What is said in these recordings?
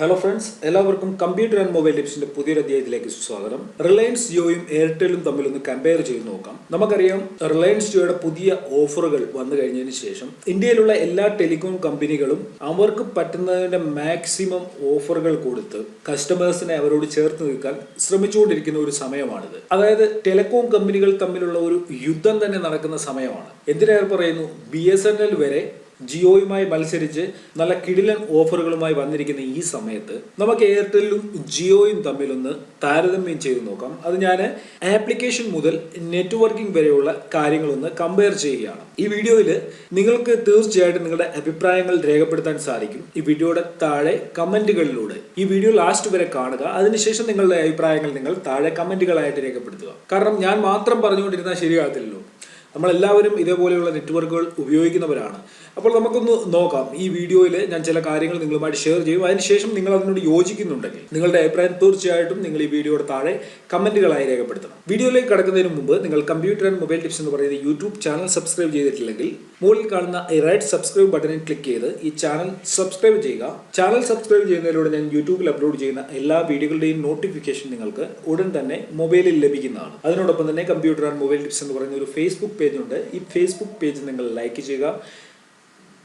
Hello friends എല്ലാവർക്കും computer and mobile ടിപ്സിന്റെ പുതിയൊരു അധ്യായത്തിലേക്ക് സ്വാഗതം. റിലയൻസ് ജിയോയും എയർടെലും തമ്മിൽ ഒന്ന് കമ്പയർ ചെയ്ത് നോക്കാം. നമുക്കറിയാം റിലയൻസ് ജിയോയുടെ പുതിയ ഓഫറുകൾ വന്നു കഴിഞ്ഞതിന് ശേഷം ഇന്ത്യയിലുള്ള എല്ലാ ടെലികോം കമ്പനികളും അവർക്ക് പറ്റുന്നതിന്റെ മാക്സിമം ഓഫറുകൾ കൊടുത്ത് കസ്റ്റമേഴ്സിനെ അവരോട് ചേർത്ത് നിൽക്കാൻ ശ്രമിച്ചുകൊണ്ടിരിക്കുന്ന ഒരു സമയമാണിത്. അതായത് ടെലികോം കമ്പനികൾ തമ്മിലുള്ള ഒരു യുദ്ധം തന്നെ നടക്കുന്ന സമയമാണ്. എന്തിനേറെ പറയുന്നു? ബി എസ് എൻ എൽ വരെ ജിയോയുമായി മത്സരിച്ച് നല്ല കിടിലൻ ഓഫറുകളുമായി വന്നിരിക്കുന്ന ഈ സമയത്ത് നമുക്ക് എയർടെല്ലും ജിയോയും തമ്മിലൊന്ന് താരതമ്യം ചെയ്ത് നോക്കാം. അത് ഞാൻ ആപ്ലിക്കേഷൻ മുതൽ നെറ്റ്വർക്കിംഗ് വരെയുള്ള കാര്യങ്ങളൊന്ന് കമ്പയർ ചെയ്യുകയാണ്. ഈ വീഡിയോയിൽ നിങ്ങൾക്ക് തീർച്ചയായിട്ടും നിങ്ങളുടെ അഭിപ്രായങ്ങൾ രേഖപ്പെടുത്താൻ സാധിക്കും. ഈ വീഡിയോയുടെ താഴെ കമന്റുകളിലൂടെ. ഈ വീഡിയോ ലാസ്റ്റ് വരെ കാണുക. അതിനുശേഷം നിങ്ങളുടെ അഭിപ്രായങ്ങൾ നിങ്ങൾ താഴെ കമന്റുകളായിട്ട് രേഖപ്പെടുത്തുക. കാരണം ഞാൻ മാത്രം പറഞ്ഞുകൊണ്ടിരുന്നാൽ ശരിയാകത്തില്ലല്ലോ. നമ്മളെല്ലാവരും ഇതേപോലെയുള്ള നെറ്റ്വർക്കുകൾ ഉപയോഗിക്കുന്നവരാണ്. അപ്പോൾ നമുക്കൊന്ന് നോക്കാം. ഈ വീഡിയോയിൽ ഞാൻ ചില കാര്യങ്ങൾ നിങ്ങളുമായിട്ട് ഷെയർ ചെയ്യും. അതിനുശേഷം നിങ്ങൾ അതിനോട് യോജിക്കുന്നുണ്ടെങ്കിൽ നിങ്ങളുടെ അഭിപ്രായം തീർച്ചയായിട്ടും നിങ്ങൾ ഈ വീഡിയോയുടെ താഴെ കമന്റുകളായി രേഖപ്പെടുത്തണം. വീഡിയോയിലേക്ക് കടക്കുന്നതിന് മുമ്പ് നിങ്ങൾ കമ്പ്യൂട്ടർ ആൻഡ് മൊബൈൽ ടിപ്സ് എന്ന് പറയുന്ന യൂട്യൂബ് ചാനൽ സബ്സ്ക്രൈബ് ചെയ്തിട്ടില്ലെങ്കിൽ മുകളിൽ കാണുന്ന ഈ റൈറ്റ് സബ്സ്ക്രൈബ് ബട്ടണിൽ ക്ലിക്ക് ചെയ്ത് ഈ ചാനൽ സബ്സ്ക്രൈബ് ചെയ്യുക. ചാനൽ സബ്സ്ക്രൈബ് ചെയ്യുന്നതിലൂടെ ഞാൻ യൂട്യൂബിൽ അപ്ലോഡ് ചെയ്യുന്ന എല്ലാ വീഡിയോകളുടെയും നോട്ടിഫിക്കേഷൻ നിങ്ങൾക്ക് ഉടൻ തന്നെ മൊബൈലിൽ ലഭിക്കുന്നതാണ്. അതിനോടൊപ്പം തന്നെ കമ്പ്യൂട്ടർ ആൻഡ് മൊബൈൽ ടിപ്സ് എന്ന് പറയുന്ന ഒരു ഫേസ്ബുക്ക് പേജുണ്ട് ഈ ഫേസ്ബുക്ക് പേജ് നിങ്ങൾ ലൈക്ക് ചെയ്യുക.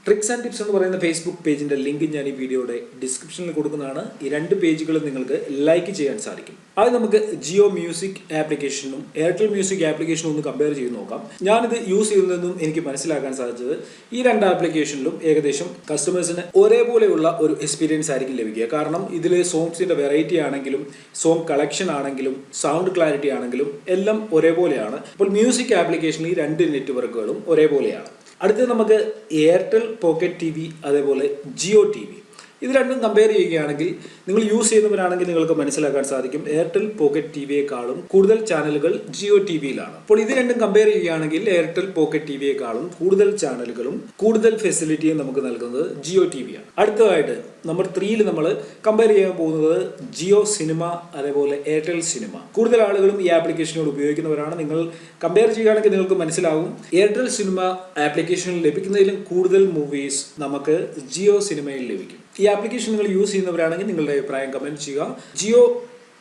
ട്രിക്സ് ആൻഡ് ടിപ്സ് എന്ന് പറയുന്ന ഫേസ്ബുക്ക് പേജിന്റെ ലിങ്ക് ഞാൻ ഈ വീഡിയോയുടെ ഡിസ്ക്രിപ്ഷനിൽ കൊടുക്കുന്നതാണ്. ഈ രണ്ട് പേജുകളും നിങ്ങൾക്ക് ലൈക്ക് ചെയ്യാൻ സാധിക്കും. അത് നമുക്ക് ജിയോ മ്യൂസിക് ആപ്ലിക്കേഷനും എയർടെൽ മ്യൂസിക് ആപ്ലിക്കേഷനും ഒന്ന് കമ്പയർ ചെയ്ത് നോക്കാം. ഞാനിത് യൂസ് ചെയ്യുന്നതെന്നും എനിക്ക് മനസ്സിലാക്കാൻ സാധിച്ചത് ഈ രണ്ട് ആപ്ലിക്കേഷനിലും ഏകദേശം കസ്റ്റമേഴ്സിന് ഒരേപോലെയുള്ള ഒരു എക്സ്പീരിയൻസ് ആയിരിക്കും ലഭിക്കുക. കാരണം ഇതിൽ സോങ്സിന്റെ വെറൈറ്റി ആണെങ്കിലും സോങ് കളക്ഷൻ ആണെങ്കിലും സൗണ്ട് ക്ലാരിറ്റി ആണെങ്കിലും എല്ലാം ഒരേപോലെയാണ്. അപ്പോൾ മ്യൂസിക് ആപ്ലിക്കേഷനിൽ ഈ രണ്ട് നെറ്റ്വർക്കുകളും ഒരേപോലെയാണ്. അടുത്തത് നമുക്ക് എയർടെൽ പോക്കറ്റ് ടി വി അതേപോലെ ജിയോ ടി വി ഇത് രണ്ടും കമ്പയർ ചെയ്യുകയാണെങ്കിൽ നിങ്ങൾ യൂസ് ചെയ്യുന്നവരാണെങ്കിൽ നിങ്ങൾക്ക് മനസ്സിലാക്കാൻ സാധിക്കും എയർടെൽ പോക്കറ്റ് ടി വിയെക്കാളും കൂടുതൽ ചാനലുകൾ ജിയോ ടി വിയിലാണ് അപ്പോൾ ഇത് രണ്ടും കമ്പയർ ചെയ്യുകയാണെങ്കിൽ എയർടെൽ പോക്കറ്റ് ടി വിയെക്കാളും കൂടുതൽ ചാനലുകളും കൂടുതൽ ഫെസിലിറ്റിയും നമുക്ക് നൽകുന്നത് ജിയോ ടി വിയാണ് അടുത്തതായിട്ട് നമ്പർ ത്രീയിൽ നമ്മൾ കമ്പയർ ചെയ്യാൻ പോകുന്നത് ജിയോ സിനിമ അതേപോലെ എയർടെൽ സിനിമ കൂടുതൽ ആളുകളും ഈ ആപ്ലിക്കേഷനോട് ഉപയോഗിക്കുന്നവരാണ്. നിങ്ങൾ കമ്പയർ ചെയ്യുകയാണെങ്കിൽ നിങ്ങൾക്ക് മനസ്സിലാവും എയർടെൽ സിനിമ ആപ്ലിക്കേഷനിൽ ലഭിക്കുന്നതിലും കൂടുതൽ മൂവീസ് നമുക്ക് ജിയോ സിനിമയിൽ ലഭിക്കും. ഈ ആപ്ലിക്കേഷൻ നിങ്ങൾ യൂസ് ചെയ്യുന്നവരാണെങ്കിൽ നിങ്ങളുടെ അഭിപ്രായം കമന്റ് ചെയ്യുക. ജിയോ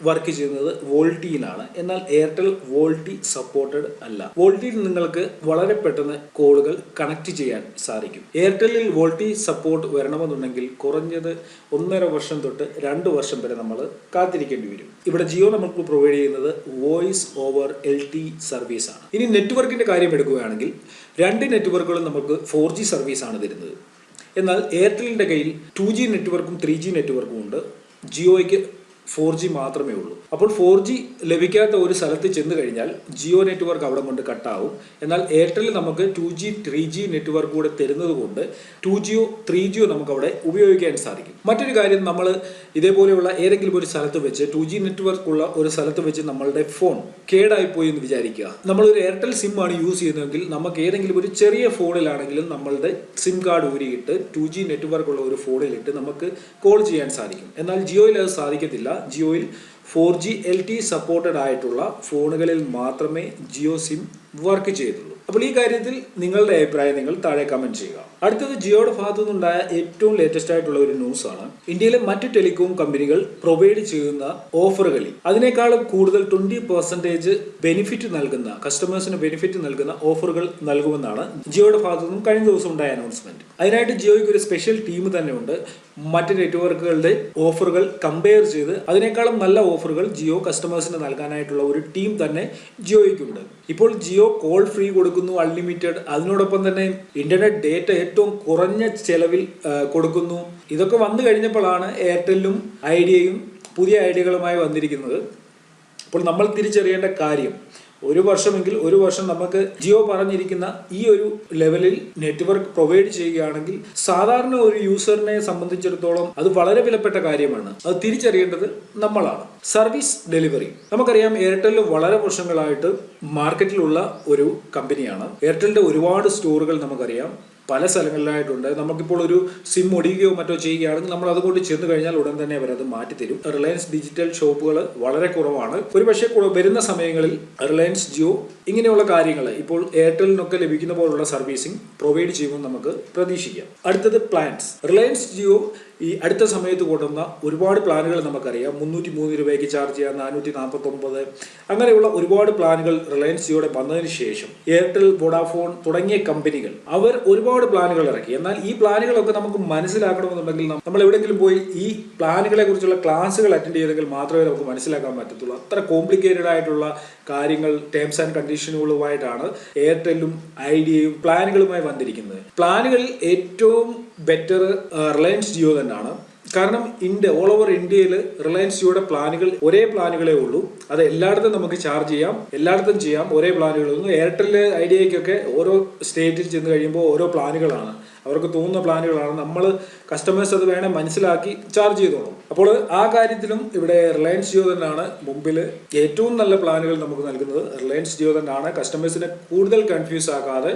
വർക്ക് ചെയ്യുന്നത് വോൾട്ടിയിലാണ്. എന്നാൽ എയർടെൽ വോൾട്ടി സപ്പോർട്ടഡ് അല്ല. വോൾട്ടിയിൽ നിങ്ങൾക്ക് വളരെ പെട്ടെന്ന് കോളുകൾ കണക്ട് ചെയ്യാൻ സാധിക്കും. എയർടെല്ലിൽ വോൾട്ടി സപ്പോർട്ട് വരണമെന്നുണ്ടെങ്കിൽ കുറഞ്ഞത് ഒന്നര വർഷം തൊട്ട് രണ്ട് വർഷം വരെ നമ്മൾ കാത്തിരിക്കേണ്ടി വരും. ഇവിടെ ജിയോ നമുക്ക് പ്രൊവൈഡ് ചെയ്യുന്നത് voice over L T service ആണ്. ഇനി നെറ്റ്വർക്കിന്റെ കാര്യം എടുക്കുകയാണെങ്കിൽ രണ്ട് നെറ്റ്വർക്കുകളും നമുക്ക് ഫോർ ജി സർവീസാണ് തരുന്നത്. എന്നാൽ എയർടെലിന്റെ കയ്യിൽ ടു ജി നെറ്റ്വർക്കും ത്രീ ജി നെറ്റ്വർക്കും ഉണ്ട്. ജിയോയ്ക്ക് ഫോർ ജി മാത്രമേ ഉള്ളൂ. അപ്പോൾ ഫോർ ജി ലഭിക്കാത്ത ഒരു സ്ഥലത്ത് ചെന്ന് കഴിഞ്ഞാൽ ജിയോ നെറ്റ്വർക്ക് അവിടെ കൊണ്ട് കട്ടാവും. എന്നാൽ എയർടെൽ നമുക്ക് two G three G network കൂടെ തരുന്നത് കൊണ്ട് ടു ജിയോ ത്രീ ജിയോ നമുക്ക് അവിടെ ഉപയോഗിക്കാൻ സാധിക്കും. മറ്റൊരു കാര്യം നമ്മൾ ഇതേപോലെയുള്ള ഏതെങ്കിലും ഒരു സ്ഥലത്ത് വെച്ച് ടു ജി നെറ്റ്വർക്ക് ഉള്ള ഒരു സ്ഥലത്ത് വെച്ച് നമ്മളുടെ ഫോൺ കേടായി പോയി എന്ന് വിചാരിക്കുക. നമ്മളൊരു എയർടെൽ സിം ആണ് യൂസ് ചെയ്യുന്നതെങ്കിൽ നമുക്ക് ഏതെങ്കിലും ഒരു ചെറിയ ഫോണിലാണെങ്കിലും നമ്മളുടെ സിം കാർഡ് ഊരിയിട്ട് ടു ജി നെറ്റ്വർക്ക് ഉള്ള ഒരു ഫോണിലിട്ട് നമുക്ക് കോൾ ചെയ്യാൻ സാധിക്കും. എന്നാൽ ജിയോയിൽ അത് സാധിക്കത്തില്ല. ജിയോയിൽ four G L T supported ആയിട്ടുള്ള ഫോണുകളിൽ മാത്രമേ ജിയോ സിം വർക്ക് ചെയ്തുള്ളൂ. അപ്പോൾ ഈ കാര്യത്തിൽ നിങ്ങളുടെ അഭിപ്രായം നിങ്ങൾ താഴെ കമന്റ് ചെയ്യുക. അടുത്തത് ജിയോയുടെ ഭാഗത്തു നിന്നുണ്ടായ ഏറ്റവും ലേറ്റസ്റ്റ് ആയിട്ടുള്ള ഒരു ന്യൂസ് ആണ്. ഇന്ത്യയിലെ മറ്റ് ടെലികോം കമ്പനികൾ പ്രൊവൈഡ് ചെയ്യുന്ന ഓഫറുകളിൽ അതിനേക്കാളും കൂടുതൽ ട്വന്റി പെർസെന്റേജ് ബെനിഫിറ്റ് നൽകുന്ന കസ്റ്റമേഴ്സിന് ബെനിഫിറ്റ് നൽകുന്ന ഓഫറുകൾ നൽകുമെന്നാണ് ജിയോയുടെ ഭാഗത്തു നിന്നും കഴിഞ്ഞ ദിവസം ഉണ്ടായ അനൗൺസ്മെന്റ് അതിനായിട്ട് ജിയോയ്ക്ക് ഒരു സ്പെഷ്യൽ ടീം തന്നെ ഉണ്ട്. മറ്റ് നെറ്റ്വർക്കുകളുടെ ഓഫറുകൾ കമ്പയർ ചെയ്ത് അതിനേക്കാളും നല്ല ഓഫറുകൾ ജിയോ കസ്റ്റമേഴ്സിന് നൽകാനായിട്ടുള്ള ഒരു ടീം തന്നെ ജിയോയ്ക്കുണ്ട്. ഇപ്പോൾ ജിയോ കോൾ ഫ്രീ കൊടുക്കുന്നു അൺലിമിറ്റഡ് അതിനോടൊപ്പം തന്നെ ഇന്റർനെറ്റ് ഡേറ്റ ഏറ്റവും കുറഞ്ഞ ചെലവിൽ കൊടുക്കുന്നു. ഇതൊക്കെ വന്നു കഴിഞ്ഞപ്പോഴാണ് എയർടെല്ലും ഐഡിയയും പുതിയ ഐഡിയകളുമായി വന്നിരിക്കുന്നത്. അപ്പോൾ നമ്മൾ തിരിച്ചറിയേണ്ട കാര്യം ഒരു വർഷമെങ്കിൽ ഒരു വർഷം നമുക്ക് ജിയോ പറഞ്ഞിരിക്കുന്ന ഈ ഒരു ലെവലിൽ നെറ്റ്വർക്ക് പ്രൊവൈഡ് ചെയ്യുകയാണെങ്കിൽ സാധാരണ ഒരു യൂസറിനെ സംബന്ധിച്ചിടത്തോളം അത് വളരെ വിലപ്പെട്ട കാര്യമാണ്. അത് തിരിച്ചറിയേണ്ടത് നമ്മളാണ്. Service delivery. നമുക്കറിയാം എയർടെൽ വളരെ വർഷങ്ങളായിട്ട് മാർക്കറ്റിലുള്ള ഒരു കമ്പനിയാണ്. എയർടെലിന്റെ ഒരുപാട് സ്റ്റോറുകൾ നമുക്കറിയാം. പല സ്ഥലങ്ങളിലായിട്ടുണ്ട്. നമുക്കിപ്പോൾ ഒരു സിം ഒടിയുകയോ മറ്റോ ചെയ്യുകയാണെങ്കിൽ നമ്മൾ അതുകൊണ്ട് ചെന്ന് കഴിഞ്ഞാൽ ഉടൻ തന്നെ അവരത് മാറ്റിത്തരും. റിലയൻസ് ഡിജിറ്റൽ ഷോപ്പുകൾ വളരെ കുറവാണ്. ഒരുപക്ഷെ പക്ഷേ വരുന്ന സമയങ്ങളിൽ റിലയൻസ് ജിയോ ഇങ്ങനെയുള്ള കാര്യങ്ങൾ ഇപ്പോൾ എയർടെലിനൊക്കെ ലഭിക്കുന്ന പോലുള്ള സർവീസിംഗ് പ്രൊവൈഡ് ചെയ്യുമെന്ന് നമുക്ക് പ്രതീക്ഷിക്കാം. അടുത്തത് പ്ലാൻസ് റിലയൻസ് ജിയോ ഈ അടുത്ത സമയത്ത് കൊണ്ടുവന്ന ഒരുപാട് പ്ലാനുകൾ നമുക്കറിയാം. മുന്നൂറ്റി മൂന്ന് രൂപയ്ക്ക് ചാർജ് ചെയ്യാം നാനൂറ്റി നാൽപ്പത്തി ഒമ്പത് അങ്ങനെയുള്ള ഒരുപാട് പ്ലാനുകൾ റിലയൻസ് ജിയോടെ വന്നതിന് ശേഷം എയർടെൽ വോഡാഫോൺ തുടങ്ങിയ കമ്പനികൾ അവർ ഒരുപാട് പ്ലാനുകൾ ഇറക്കി. എന്നാൽ ഈ പ്ലാനുകളൊക്കെ നമുക്ക് മനസ്സിലാക്കണമെന്നുണ്ടെങ്കിൽ നമ്മൾ എവിടെയെങ്കിലും പോയി ഈ പ്ലാനുകളെ കുറിച്ചുള്ള ക്ലാസ്സുകൾ അറ്റൻഡ് ചെയ്തെങ്കിൽ മാത്രമേ നമുക്ക് മനസ്സിലാക്കാൻ പറ്റത്തുള്ളൂ. അത്ര കോംപ്ലിക്കേറ്റഡ് ആയിട്ടുള്ള കാര്യങ്ങൾ ടേംസ് ആൻഡ് കണ്ടീഷനുകളുമായിട്ടാണ് എയർടെല്ലും ഐഡിയയും പ്ലാനുകളുമായി വന്നിരിക്കുന്നത്. പ്ലാനുകളിൽ ഏറ്റവും ബെറ്റർ റിലയൻസ് ജിയോ തന്നെയാണ്. കാരണം ഇന്ത്യ ഓൾ ഓവർ ഇന്ത്യയിൽ റിലയൻസ് ജിയോയുടെ പ്ലാനുകൾ ഒരേ പ്ലാനുകളേ ഉള്ളൂ. അത് എല്ലായിടത്തും നമുക്ക് ചാർജ് ചെയ്യാം എല്ലായിടത്തും ചെയ്യാം ഒരേ പ്ലാനുകളൊന്നും എയർടെൽ ഐഡിയയ്ക്കൊക്കെ ഓരോ സ്റ്റേറ്റിൽ ചെന്ന് കഴിയുമ്പോൾ ഓരോ പ്ലാനുകളാണ് അവർക്ക് തോന്നുന്ന പ്ലാനുകളാണ്. നമ്മൾ കസ്റ്റമേഴ്സ് അത് വേണേൽ മനസ്സിലാക്കി ചാർജ് ചെയ്തോളും. അപ്പോൾ ആ കാര്യത്തിലും ഇവിടെ റിലയൻസ് ജിയോ തന്നെയാണ് മുമ്പിൽ ഏറ്റവും നല്ല പ്ലാനുകൾ നമുക്ക് നൽകുന്നത്. റിലയൻസ് ജിയോ തന്നെയാണ് കസ്റ്റമേഴ്സിനെ കൂടുതൽ കൺഫ്യൂസ് ആക്കാതെ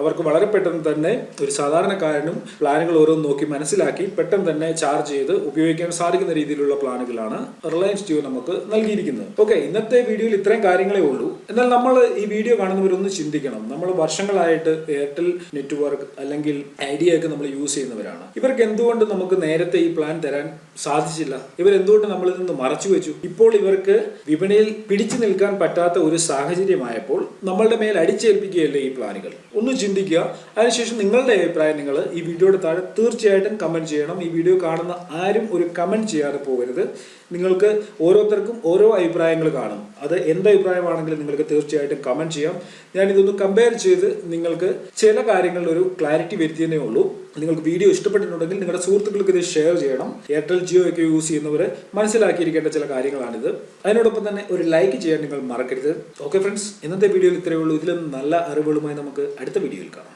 അവർക്ക് വളരെ പെട്ടെന്ന് തന്നെ ഒരു സാധാരണക്കാരനും പ്ലാനുകൾ ഓരോന്ന് നോക്കി മനസ്സിലാക്കി പെട്ടെന്ന് തന്നെ ചാർജ് ചെയ്ത് ഉപയോഗിക്കാൻ സാധിക്കുന്ന രീതിയിലുള്ള പ്ലാനുകളാണ് റിലയൻസ് ജിയോ നമുക്ക് നൽകിയിരിക്കുന്നത്. ഓക്കെ ഇന്നത്തെ വീഡിയോയിൽ ഇത്രയും കാര്യങ്ങളേ ഉള്ളൂ. എന്നാൽ നമ്മൾ ഈ വീഡിയോ കാണുന്നവരൊന്ന് ചിന്തിക്കണം. നമ്മൾ വർഷങ്ങളായിട്ട് എയർടെൽ നെറ്റ്വർക്ക് അല്ലെങ്കിൽ ഐഡിയ ഒക്കെ നമ്മൾ യൂസ് ചെയ്യുന്നവരാണ്. ഇവർക്ക് എന്തുകൊണ്ട് നമുക്ക് നേരത്തെ ഈ പ്ലാൻ തരാൻ സാധിച്ചില്ല? ഇവർ എന്തുകൊണ്ട് നമ്മളിൽ നിന്ന് മറച്ചു വെച്ചു? ഇപ്പോൾ ഇവർക്ക് വിപണിയിൽ പിടിച്ചു നിൽക്കാൻ പറ്റാത്ത ഒരു സാഹചര്യമായപ്പോൾ നമ്മളുടെ മേൽ അടിച്ചേൽപ്പിക്കുകയല്ലേ ഈ പ്ലാനുകൾ ഒന്ന് ചിന്തിക്കുക. അതിനുശേഷം നിങ്ങളുടെ അഭിപ്രായം നിങ്ങൾ ഈ വീഡിയോയുടെ താഴെ തീർച്ചയായിട്ടും കമന്റ് ചെയ്യണം. ഈ വീഡിയോ കാണുന്ന ആരും ഒരു കമന്റ് ചെയ്യാതെ പോകരുത്. നിങ്ങൾക്ക് ഓരോരുത്തർക്കും ഓരോ അഭിപ്രായങ്ങൾ കാണും. അത് എന്ത് അഭിപ്രായമാണെങ്കിലും നിങ്ങൾക്ക് തീർച്ചയായിട്ടും കമന്റ് ചെയ്യാം. ഞാൻ ഇതൊന്ന് കമ്പയർ ചെയ്ത് നിങ്ങൾക്ക് ചില കാര്യങ്ങളിൽ ഒരു ക്ലാരിറ്റി വരുത്തിയതേ ഉള്ളൂ. നിങ്ങൾക്ക് വീഡിയോ ഇഷ്ടപ്പെട്ടിട്ടുണ്ടെങ്കിൽ നിങ്ങളുടെ സുഹൃത്തുക്കൾക്ക് ഇത് ഷെയർ ചെയ്യണം. എയർടെൽ ജിയോ ഒക്കെ യൂസ് ചെയ്യുന്നവർ മനസ്സിലാക്കിയിരിക്കേണ്ട ചില കാര്യങ്ങളാണിത്. അതിനോടൊപ്പം തന്നെ ഒരു ലൈക്ക് ചെയ്യാൻ നിങ്ങൾ മറക്കരുത്. ഓക്കെ ഫ്രണ്ട്സ് ഇന്നത്തെ വീഡിയോയിൽ ഇത്രയേ ഉള്ളൂ. ഇതിലും നല്ല അറിവുകളുമായി നമുക്ക് അടുത്ത വീഡിയോയിൽ കാണാം.